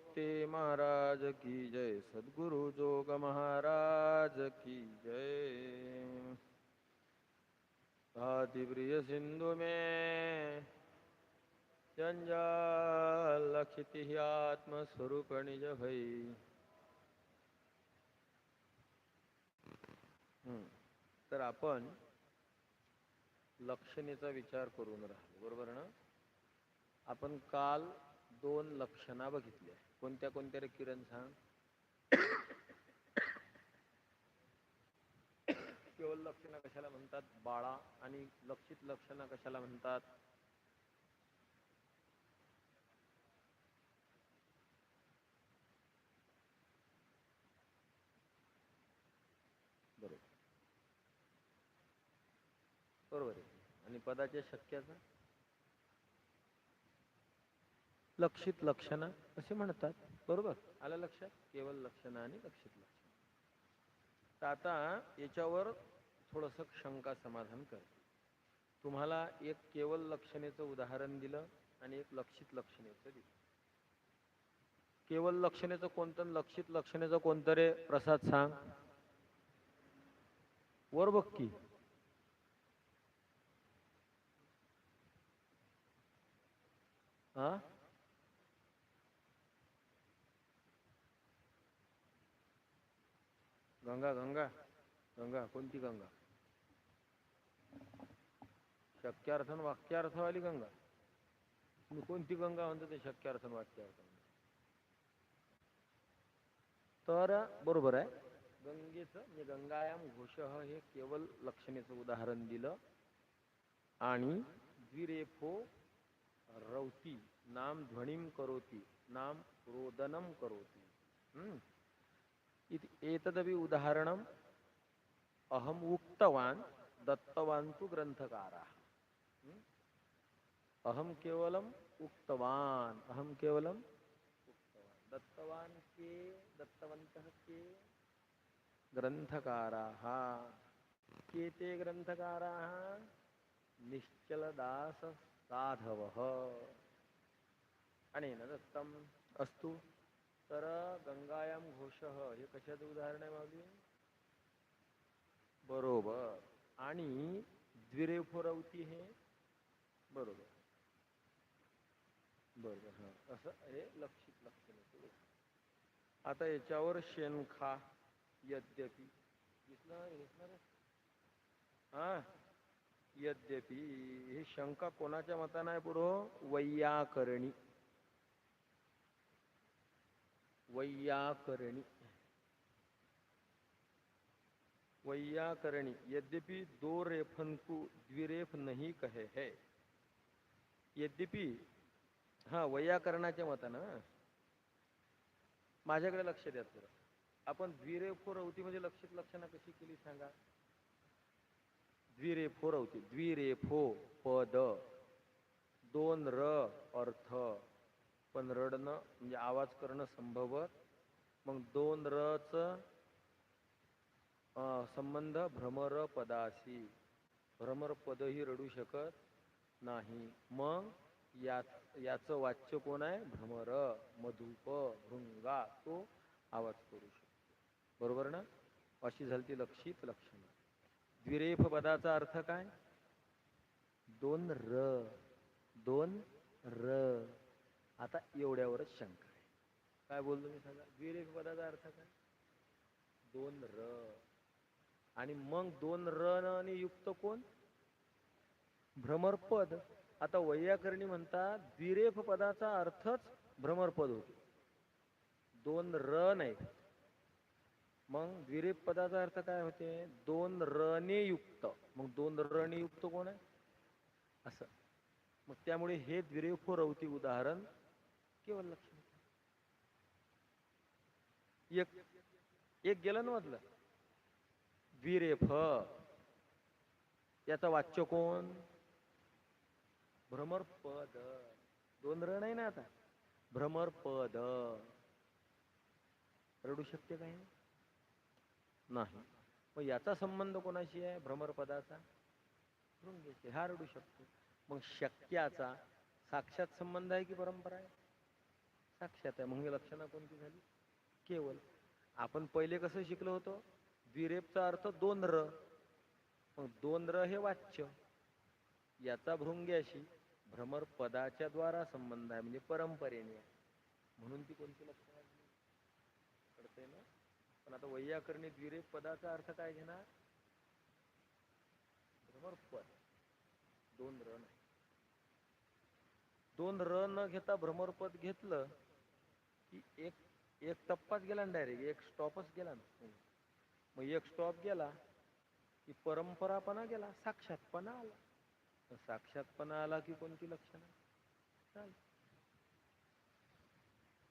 वक्ते महाराज की जय। सद्गुरु जोग महाराज की जय। भाति प्रिय सिंधु में जंजाल लखिति आत्मस्वरूप निज भई। हम्म. तर आपण लक्षणेचा विचार करून राहिलो बरोबर ना? आपण काल दोन लक्षणा बघितल्या कोणत्या कोणत्या रे किरण सांग? केवळ लक्षणं कशाला म्हणतात? बाळा आणि लक्षित लक्षणं कशाला म्हणतात? बरोबर. बरोबर आहे. आणि पदाच्या शक्याचा लक्षित लक्षणं असे म्हणतात. बरोबर? आलं लक्षात? केवळ लक्षणं आणि लक्षित लक्षण. तर आता याच्यावर थोडस शंका समाधान कर. तुम्हाला एक केवळ लक्षणेचं उदाहरण दिलं आणि एक लक्षित लक्षणेचं दिलं. केवळ लक्षणेचं कोणतं लक्षित लक्षणेचं कोणतं रे? प्रसाद सांग. वर बघ की. हा गंगा गंगा गंगा कोणती गंगा? शक्यार्थ वाक्यार्थवाली गंगा. तुम्ही कोणती गंगा म्हणतो ते शक्यार्थ वाक्यार्थ तर बरोबर आहे. गंगेचं म्हणजे गंगायाम घोष हे केवळ लक्षणेचं उदाहरण दिलं. आणि द्विरेफो रवती नाम ध्वनिम करोती नाम रोदनम करोती. हम्म? एतदपि उदाहरणम् अहम् उक्तवान्, दत्तवान् तु ग्रन्थकाराः? अहं केवलम् उक्तवान्, अहं केवलम् उक्तवान्। दत्तवान् के, दत्तवन्तः के? ग्रन्थकाराः। के ते ग्रन्थकाराः? निश्चलदास साधवः अनेन दत्तम्। अस्तु। तर गंगायाम शह हे कशाचं उदाहरण आहे माऊली? बरोबर. आणि द्विरेफोरवती हे? बरोबर. बरोबर हा. असं हे लक्षित लक्षण आता याच्यावर शेणखा यद्यपि. हा. यद्यपि. ही शंका कोणाच्या मतानं आहे पुढं? वैयाकरणी. वैयाकरणी. वैयाकरणी. यद्यपि दो रेफन को द्विरेफ नहीं कहे है. यद्यपि हा वैयाकरणाच्या मतानं. माझ्याकडे लक्ष द्या थोडं आपण द्विरेफो हो रवती म्हणजे लक्षित लक्षणा कशी केली सांगा. द्विरेफो हो रवती. द्विरेफो हो पद. दोन र अर्थ. पण रडणं म्हणजे आवाज करणं संभवत. मग दोन रच संबंध भ्रमर पदाशी. भ्रमर पदही रडू शकत नाही. मग या याचं वाच्य कोण आहे? भ्रमर मधुप भृंगा तो आवाज करू शकतो. बरोबर ना? अशी झाली ती लक्षित लक्षणं. द्विरेफ पदाचा अर्थ काय? दोन र दोन र. आता एवढ्यावरच शंका आहे. काय बोललो मी सांगा? द्विरेफ पदाचा अर्थ काय? दोन र. आणि मग दोन र आणि युक्त कोण? भ्रमरपद. आता वैयाकरणी म्हणतात द्विरेफ पदाचा अर्थच भ्रमरपद होतो. दोन र नाही. मग द्विरेफ पदाचा अर्थ काय होते? दोन रने युक्त. मग दोन रने युक्त कोण आहे? असं. मग त्यामुळे हे द्विरेफो रवती उदाहरण केवळ लक्ष एक एक गेलं ना मधलं? द्विरेफ याचा वाच्य कोण? भ्रमरपद. दोन र नाही ना आता. भ्रमरपद. रडू शकते काय नाही. मग याचा संबंध कोणाशी आहे? भ्रमरपदाचा? हा रडू शकतो. मग शक्याचा साक्षात संबंध आहे की परंपरा आहे? साक्षात आहे. मग लक्षणा कोणती झाली? केवल. आपण पहिले कसं शिकलो होतो? द्विरेपचा अर्थ दोन र. मग दोन र हे वाच्य. याचा भृंग्याशी भ्रमर पदाच्या द्वारा संबंध आहे म्हणजे परंपरेने आहे. म्हणून ती कोणती लक्षणं झाली कळतंय ना? पण आता वैयाकरणी द्विरेप पदाचा अर्थ काय घेणार? भ्रमर पद. दोन र नाही. दोन र न घेता भ्रमरपद घेतलं एक एक टप्पाच गेला ना डायरेक्ट एक स्टॉपच गेला मग एक स्टॉप गेला की परंपरापणा गेला, साक्षातपणा आला. साक्षातपणा आला की कोणती लक्षणं?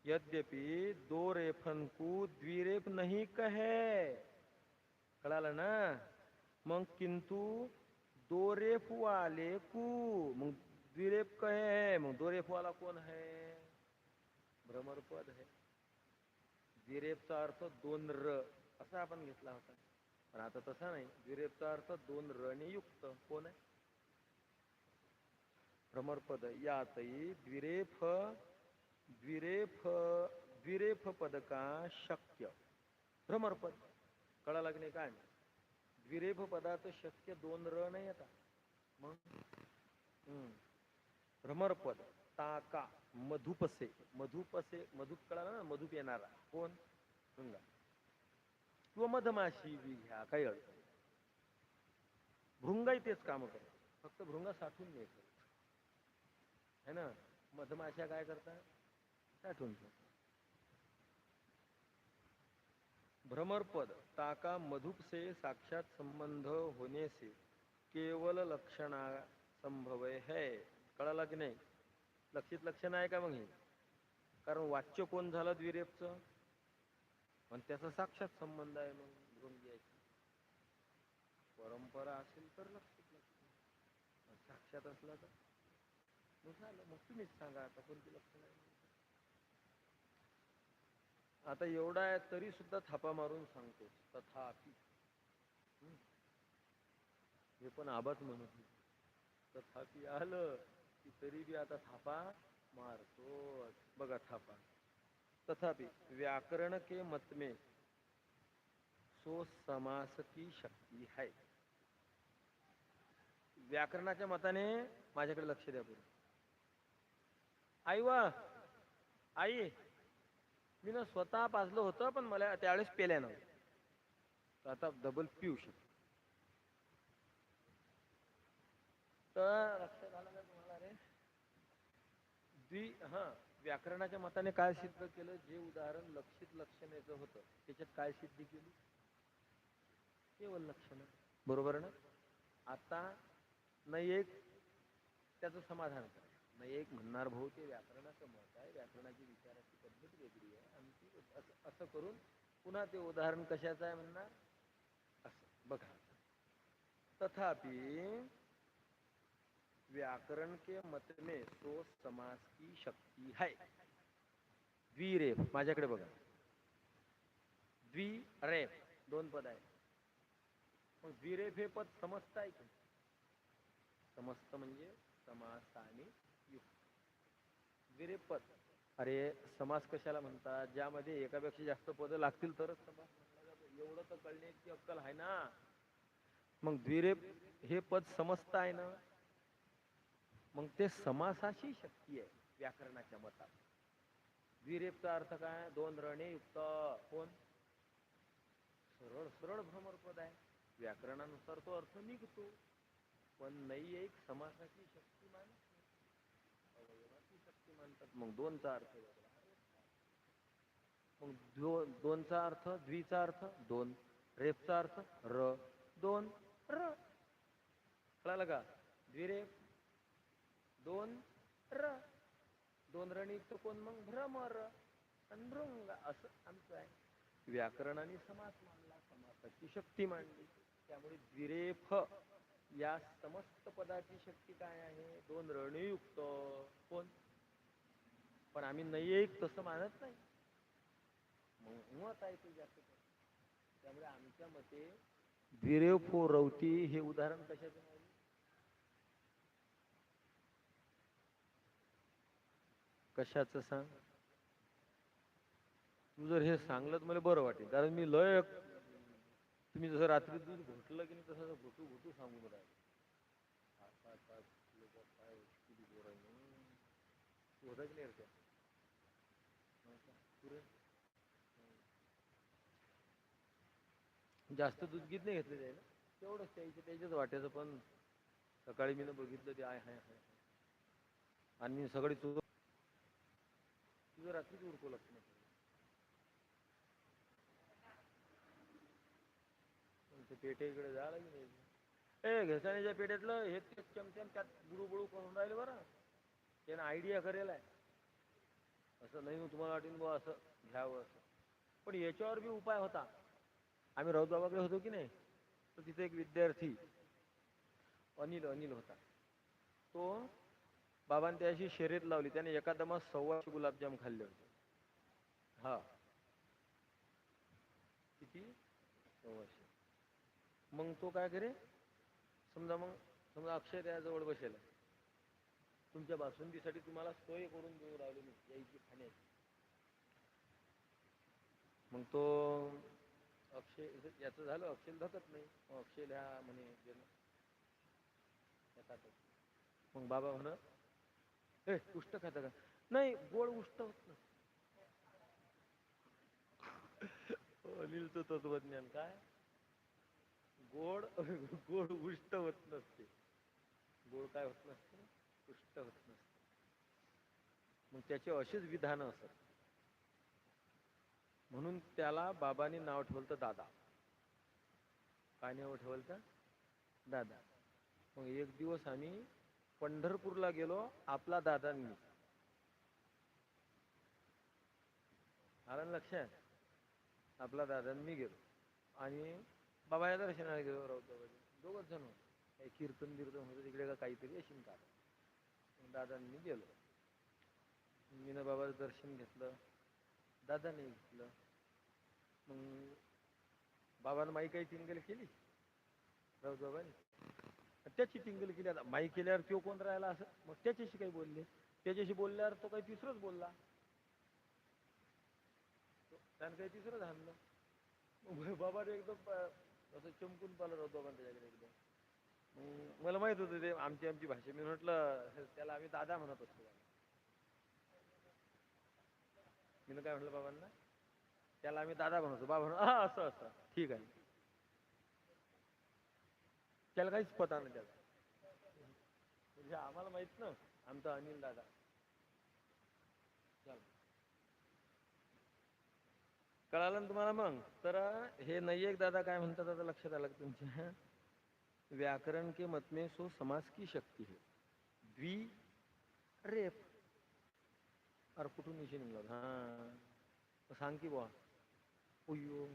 यद्यपि दो रेफन को द्विरेफ नहीं कहे. कळालं ना? मग किंतु दो रेफ वाले को. मग द्विरेफ कहे मग दो रेफ वाला कोण है? भ्रमरपद आहे द्विरेफचा अर्थ दोन र असा आपण घेतला होता. पण आता तसा नाही. द्विरेफचा अर्थ दोन रने युक्त कोण आहे? भ्रमरपद. यातही द्विरेफ द्विरेफ द्विरेफ पद का शक्य. भ्रमरपद. कळालं लागणे नाही काय द्विरेफ पदाचं शक्य दोन र नाही येतात मग? हम्म. भ्रमरपद. ताका. मधुपसे. मधुपसे मधुप कळाला ना मधुप येणारा. कोण? भृंगा किंवा मधमाशी बी घ्या काही अडचण भृंगाही तेच काम करत फक्त भृंगा साठवून घ्यायचं. है ना? मधमाशा काय करतात? साठवून ठेवतात भ्रमरपद ताका मधुप से साक्षात संबंध होने से केवल लक्षणा संभव है. कळाला की नाही? लक्षित लक्षण आहे का मग हे? कारण वाच्य कोण झालं द्विरेपचं? पण त्याचा साक्षात संबंध आहे मग भृंग्याशी परंपरा असेल तर लक्षित लक्षण साक्षात असला तर? मग झालं मग तुम्हीच सांगा आता कोणती लक्षण आहे आता एवढा आहे तरी सुद्धा थापा मारून सांगतो तथापि. हम्म. हे पण आबाच म्हणत तथापि आलं. की तरी बी आता थापा मारतो. बघा थापा. तथापि व्याकरण के मत में सो समास की शक्ती है. व्याकरणाच्या मताने माझ्याकडे लक्ष द्या पूर्ण आई वा आई मी ना स्वतः पाजलं होतं पण मला त्यावेळेस पेल्या नव्हतं तर आता डबल पिऊ शकतो. तर लक्षात आलं का तुम्हाला रे द्वि हा व्याकरणाच्या मताने काय सिद्ध केलं? जे उदाहरण लक्षित लक्षणाचं होतं त्याच्यात काय सिद्धी केली? केवळ लक्षण. बरोबर ना? आता न एक त्याचं समाधान करायचं न एक म्हणणार भाऊ ते व्याकरणाचं मत आहे व्याकरणाची विचाराची पद्धत वेगळी आहे आणि ती असं असं करून पुन्हा ते उदाहरण कशाचं आहे म्हणणार? असं. बघा. तथापि व्याकरण के मत में तो समास की शक्ती है। द्विरेफ माझ्याकडे बघा. द्विरेफ दोन पद आहे मग द्विरेफ हे पद समस्त आहे की समस्त म्हणजे समास आणि युक्त. द्विरेफ पद. अरे समास कशाला म्हणतात? ज्यामध्ये एकापेक्षा जास्त पद लागतील तरच समास एवढं तर कळण्याची अक्कल आहे ना. मग द्विरेफ हे पद समस्त आहे ना? मग ते समासाची शक्ती आहे व्याकरणाच्या मतात. द्विरेपचा अर्थ काय? दोन रणे युक्त. कोण? सरळ सरळ भ्रमरपद आहे. व्याकरणानुसार तो अर्थ निघतो. पण नाही एक समासाची शक्ती मानत अवयवाची शक्ती मानतात. मग दोनचा अर्थ मग दो दोनचा अर्थ द्विचा अर्थ दोन. रेपचा अर्थ र दोन र. कळालं का? द्विरेप दोन र. दोन रणयुक्त कोण मग? भ्रमर. आणि भृंग असं आमचं आहे. व्याकरणाने समास मांडला समासाची शक्ती मांडली. त्यामुळे द्विरेफ या समस्त पदाची शक्ती काय आहे? दोन रणयुक्त कोण? पण आम्ही नैयिक तसं मानत नाही. मत आहे ते जास्त करून. त्यामुळे आमच्या मते द्विरेफ रवती हे उदाहरण कशाचं कशाचं सांग? तू जर हे सांगलं तर मला बरं वाटेल. कारण मी लय तुम्ही जसं रात्री दूध घोटलं की नाही तसं घोटू घोटू सांगून राहिलं. की नाही जास्त दूध गीत नाही घेतलं त्याला. तेवढंच त्याच्या त्याच्याच वाट्याचं पण. सकाळी मी बघितलं ते आहे हाय हाय आणि सगळी तुझं तुझं रात्रीच उरकू लागतं ते जायला की नाही ए घसाण्याच्या पेठेतलं हे ते चमचम त्यात बुडू बुडू करून राहिले बरं. त्यानं आयडिया करेल आहे. असं नाही मग तुम्हाला वाटेल बुवा असं घ्यावं असं. पण याच्यावर बी उपाय होता. आम्ही राऊत बाबाकडे होतो की नाही तर तिथे एक विद्यार्थी अनिल अनिल होता. तो बाबांनी त्याशी शर्यत लावली. त्याने एका दमात सव्वाशे गुलाबजाम खाल्ले होते. हा. किती? सव्वाशे. मग तो काय करे? समजा मग समजा अक्षय त्याजवळ बसेल. तुमच्या बासुंदीसाठी तुम्हाला सोय करून देऊ राहिलो मी यायची खाण्याची मग तो अक्षय याचं झालं अक्षय धकत नाही. मग अक्षय ह्या म्हणे मग बाबा म्हण ए उष्ट खाता का? नाही गोड उष्ट होत नाही. अनिलचं तत्वज्ञान. काय? गोड गोड उष्ट होत नसते. गोड काय होत नसते? उष्ट होत नसते. मग त्याचे असेच विधान असत म्हणून त्याला बाबांनी नाव ठेवलं दादा. काय नाव ठेवलं तर? दादा. मग एक दिवस आम्ही पंढरपूरला गेलो आपला दादांनी आलं लक्षात? आपला दादांनी गेलो. आणि बाबाच्या दर्शनाला गेलो राऊत दोघंच जण होतो. काही कीर्तन बिर्तन होतं तिकडे का काहीतरी असेल का दादांनी गेलो. मीनं बाबाचं दर्शन घेतलं. दादाने घेतलं. मग बाबानं माई काही टिंगल केली. राऊत बाबाने त्याची टिंगल केली आता माई केल्यावर तो कोण राहिला असं? मग त्याच्याशी काही बोलले. त्याच्याशी बोलल्यावर तो काही तिसरंच बोलला. त्यानं काही तिसरंच हाणलं. मग एकदम असं चमकून पाहिलं राहतो बाबा त्याच्याकडे एकदम मला माहीत होतं ते आमची आमची भाषा. मी म्हटलं त्याला आम्ही दादा म्हणत असतो. मी काय म्हटलं बाबांना? त्याला आम्ही दादा म्हणतो बाबा म्हणून हा असं असं. ठीक आहे. त्याला काहीच पता नाही त्याला. म्हणजे आम्हाला माहीत ना आमचा अनिल दादा. चल. कळालं ना तुम्हाला मग? तर हे नाही एक दादा काय म्हणतात आता लक्षात आलं तुमच्या? व्याकरण के मत में सो समास की शक्ती है. द्वि रेप अरे कुठून विषय निघला? हा. सांग की बुवा. उयो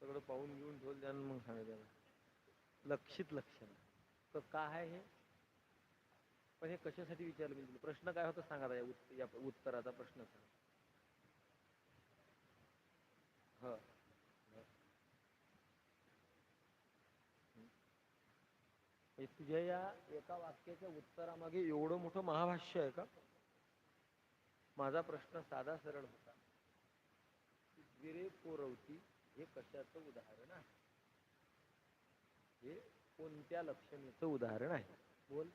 सगळं पाहून घेऊन ठेवलं त्यानं मग सांगायला लक्षित लक्षण. तर काय आहे हे? पण हे कशासाठी विचारलं मी तुला? प्रश्न काय होता सांगा या उत्तराचा प्रश्न. सांग ह. म्हणजे तुझ्या या एका वाक्याच्या उत्तरामागे एवढं मोठं महाभाष्य आहे का? माझा प्रश्न साधा सरळ होता. गिरे पोरवती हे कशाचं उदाहरण आहे? हे कोणत्या लक्षणेचं उदाहरण आहे? बोल.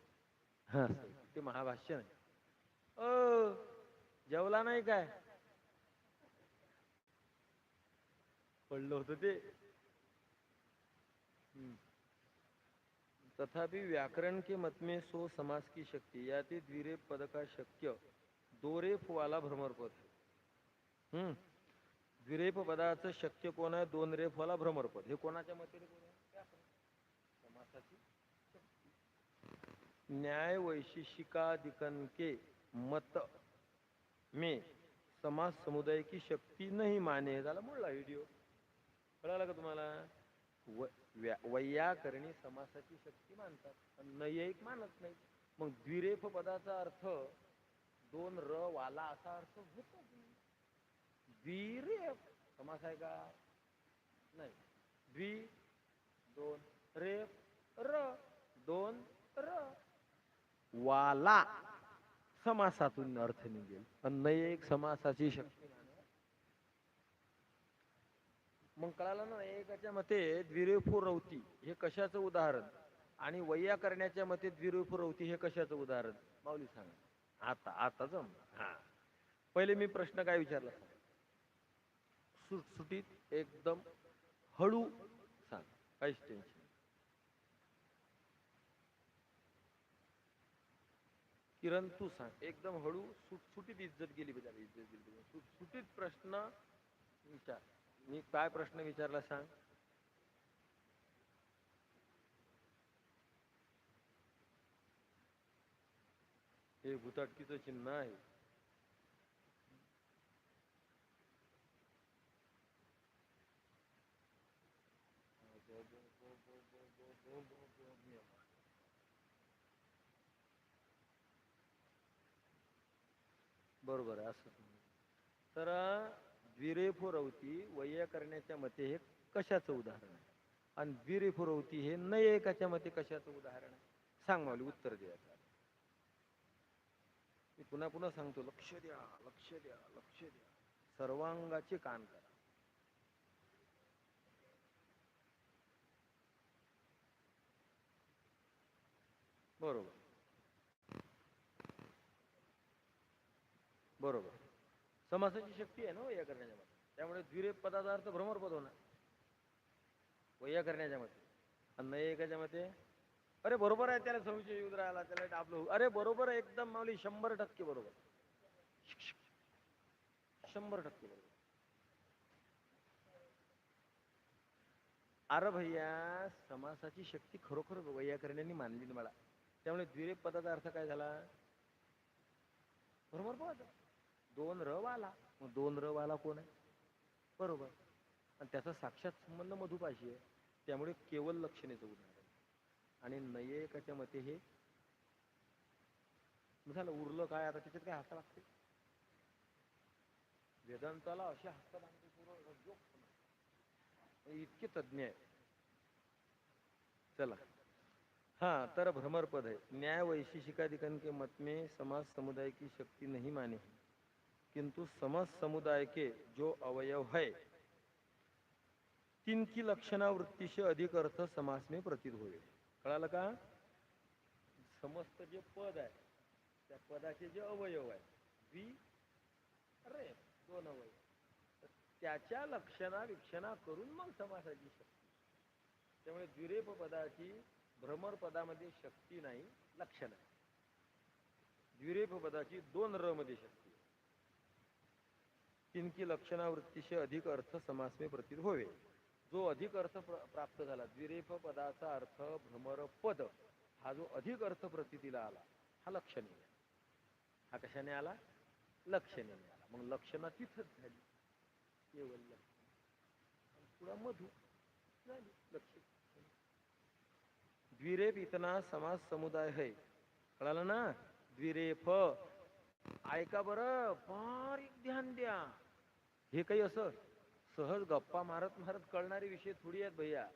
हा. ते महाभाष्य नाही. अ जेवला नाही काय? पडलं होतं ते. तथापि व्याकरण के मत में सो समास की शक्ति या ते द्विरे पद का शक्य दोरेफ वाला भ्रमरपद. हम्म. द्विरेफ पदाचं शक्य कोण आहे? दोन रेफ वाला भ्रमरपद. हे कोणाच्या मते कोण आहे व्याकरण. समासाची शक्ती. न्याय वैशिशिकादिकन के मत में समाज समुदाय की शक्ती नाही माने. झाला मुळला व्हिडिओ कळाला का तुम्हाला? व व्या- वैयाकरणी समासाची शक्ती मानतात पण नैयायिक मानत नाही मग द्विरेफ पदाचा अर्थ दोन र वाला असा अर्थ होतो द्विरेफ समास आहे का? नाही. द्वि दोन रेफ र दोन र. वाला. समासातून अर्थ निघेल. पण एक समासाची शक्ती मग कळालं ना एकाच्या मते द्विरेफुरवती हे कशाचं उदाहरण? आणि वैया करण्याच्या मते द्विरेफुरवती हे कशाचं उदाहरण? माऊली सांगा. आता आता जम हा. पहिले मी प्रश्न काय विचारला सुटसुटीत एकदम हळू सांग. काहीच टेन्शन किरण तू सांग एकदम हळू सुटसुटीत इज्जत गेली बेटा इज्जत गेली पाहिजे. सुटसुटीत प्रश्न विचार. मी काय प्रश्न विचारला सांग? हे भूताटकीचं चिन्ह आहे. बरोबर असं तर द्विरेफुरवती वैयाकरण्याच्या मते हे कशाचं उदाहरण आहे? आणि द्विरेफुरवती हे नयेकाच्या मते कशाचं उदाहरण आहे? सांग मला उत्तर द्या मी पुन्हा पुन्हा सांगतो लक्ष द्या लक्ष द्या लक्ष द्या. सर्वांगाचे कान करा. बरोबर. बरोबर. समासाची शक्ती आहे ना हो, वैया करण्याच्या मध्ये त्यामुळे द्विरेप पदाचा अर्थ भ्रमरपद होणार. वैया करण्याच्या मध्ये आणि नयेकाच्या मते अरे बरोबर आहे त्याला संशय युद्ध राहिला त्याला डाबलो अरे बरोबर आहे एकदम माऊली शंभर टक्के बरोबर. शंभर टक्के बरोबर. अरे भैया समासाची शक्ती खरोखर वैयाकरण्याने मानली मला. त्यामुळे द्विरेप पदाचा अर्थ काय झाला? बरोबर पद दोन र वाला मग दोन र वाला कोण आहे? बरोबर. आणि त्याचा साक्षात संबंध मधुपाशी आहे. त्यामुळे केवळ लक्षणेचं उदाहरण आणि नयेकाच्या मते हे झालं उरलं काय? आता त्याच्यात काय हसा लागते वेदांताला असे हस्त इतके तज्ञ आहे चला. हाँ तर भ्रमर पद है न्याय वैशेषिकाधिकरण के मत में समाज समुदाय की शक्ति नहीं मानी. किंतु समाज समुदाय के जो अवयव है तिनकी लक्षणावृत्ती से अधिक अर्थ समास में प्रतीत होईल. कळालं का? समस्त जे पद आहे त्या पदाचे जे अवयव आहे वी अरे दोन अवयव त्याच्या लक्षणा विक्षणा करून मग समासाची शक्ती. त्यामुळे द्विरेप पदाची भ्रमर पदामध्ये शक्ती नाही लक्षण आहे. द्विरेप पदाची दोन र मध्ये शक्ती. तिनकी लक्षणावृत्तीशी अधिक अर्थ समासमे प्रतीत होवे. जो अधिक अर्थ प्राप्त झाला द्विरेफ पदाचा अर्थ भ्रमर पद हा जो अधिक अर्थ प्रतीला आला हा लक्षणीय. हा कशाने आला? लक्षणीय आला. मग लक्षणा तिथंच झाली. केवळ लक्षण. पुढं मधु. झाली. लक्षण द्विरेफ इतना समाज समुदाय है. कळालं ना? द्विरेफ. ऐका बरं बारीक ध्यान द्या. हे काही असं सहज गप्पा मारत मारत कळणारे विषय थोडी आहेत भैया.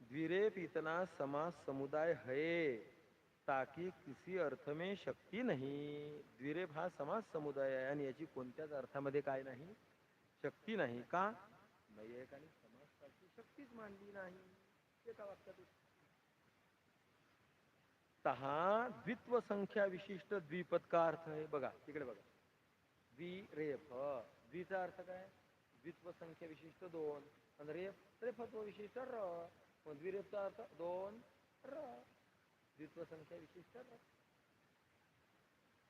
द्विरे इतना समाज समुदाय है ताकी किसी अर्थ में शक्ती नाही. द्विरेप हा समाज समुदाय आहे आणि याची कोणत्याच अर्थामध्ये काय नाही? शक्ती नाही. का? नैयकाने समाजाची शक्तीच मानली नाही. एका वाक्यात तहा द्वित्व संख्या विशिष्ट द्विपद का अर्थ आहे. बघा तिकडे बघा. द्विरेफ द्विचा अर्थ काय? द्वित्व संख्या विशिष्ट दोन. आणि रेफ रेफत्व विशिष्ट र. मग द्विरेफचा अर्थ दोन र. द्वित्व संख्या विशिष्ट र.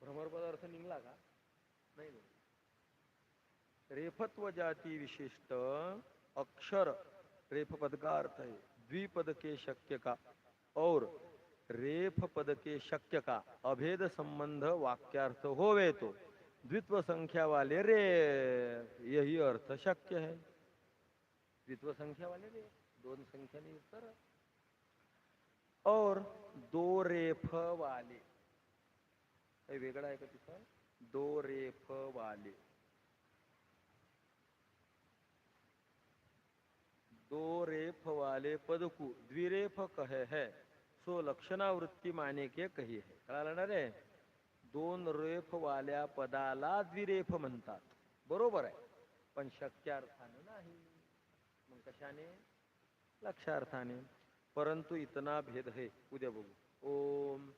भ्रमरपद अर्थ निघला का? नाही रेफत्व जाती विशिष्ट अक्षर. रेफ पद का अर्थ है द्विपद के शक्य का? और. रेफ पद के शक्य का? अभेद संबंध वाक्यार्थ होवे तो. द्वित्व संख्या वाले रे, यही अर्थ शक्य है। द्वित्व संख्या वाले रे, दोन संख्या नहीं, उत्तर। और दो रेफ वाले वेगळा आहे का तिथं? दो रेफ वाले। दो रेफ वाले पद को द्विरेफ कहे है, सो लक्षणावृत्ति माने के कही है। कळालं ना रे? दोन रेफवाल्या पदाला द्विरेफ म्हणतात. बरोबर आहे. पण शक्यार्थाने नाही. मग कशाने? लक्षार्थाने. परंतु इतना भेद है. उद्या बघू. ओम.